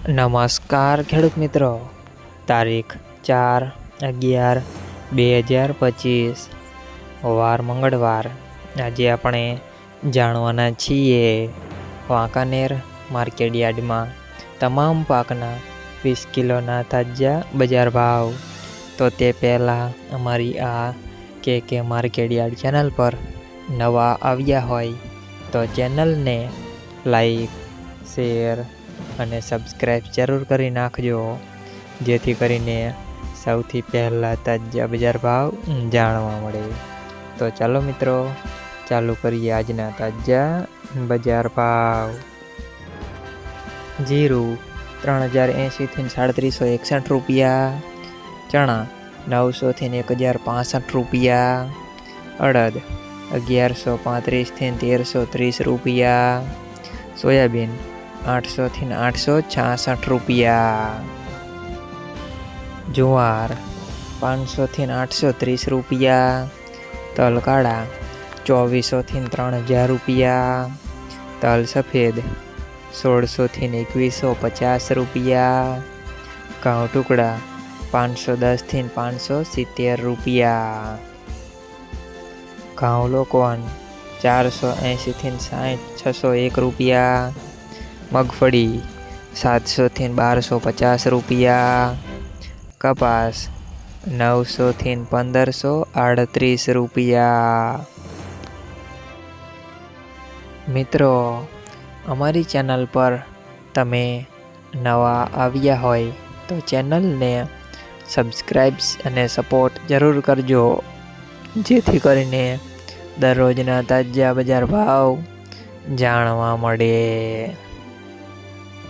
નમસ્કાર ખેડૂત મિત્રો. તારીખ ચાર અગિયાર બે હજાર પચીસ. વાર મંગળવાર. આજે આપણે જાણવાના છીએ વાંકાનેર માર્કેટયાર્ડમાં તમામ પાકના વીસ કિલોના તાજા બજાર ભાવ. તો તે પહેલાં અમારી આ કે કે માર્કેટયાર્ડ ચેનલ પર નવા આવ્યા હોય તો ચેનલને લાઈક, શેર અને સબસ્ક્રાઈબ જરૂર કરી નાખજો. જેથી કરીને સૌથી પહેલાં તાજા બજાર ભાવ જાણવા મળે. તો ચાલો મિત્રો, ચાલુ કરીએ આજના તાજા બજાર ભાવ. જીરું ત્રણ હજાર એંશીથી સાડત્રીસો એકસઠ રૂપિયા. ચણા નવસોથી એક હજાર પાસઠ રૂપિયા. અડદ અગિયારસો પાંત્રીસથી તેરસો ત્રીસ રૂપિયા. સોયાબીન આઠસોથી આઠસો છાસઠ રૂપિયા. જુવાર, પાંચસોથી આઠસો ત્રીસ રૂપિયા. તલ કાળા ચોવીસોથી ત્રણ હજાર રૂપિયા. તલ સફેદ, સોળસોથી એકવીસો પચાસ રૂપિયા. ઘઉં ટુકડા, પાંચસો દસથી પાંચસો સિત્તેર રૂપિયા. ઘઉં લોકોન ચારસો એંશીથી સાઠ, છસો એક રૂપિયા. મગફળી સાતસોથી બારસો પચાસ રૂપિયા. કપાસ નવસોથી પંદરસો આડત્રીસ રૂપિયા. મિત્રો, અમારી ચેનલ પર તમે નવા આવ્યા હોય તો ચેનલને સબસ્ક્રાઈબ્સ અને સપોર્ટ જરૂર કરજો. જેથી કરીને દરરોજના તાજા બજાર ભાવ જાણવા મળે.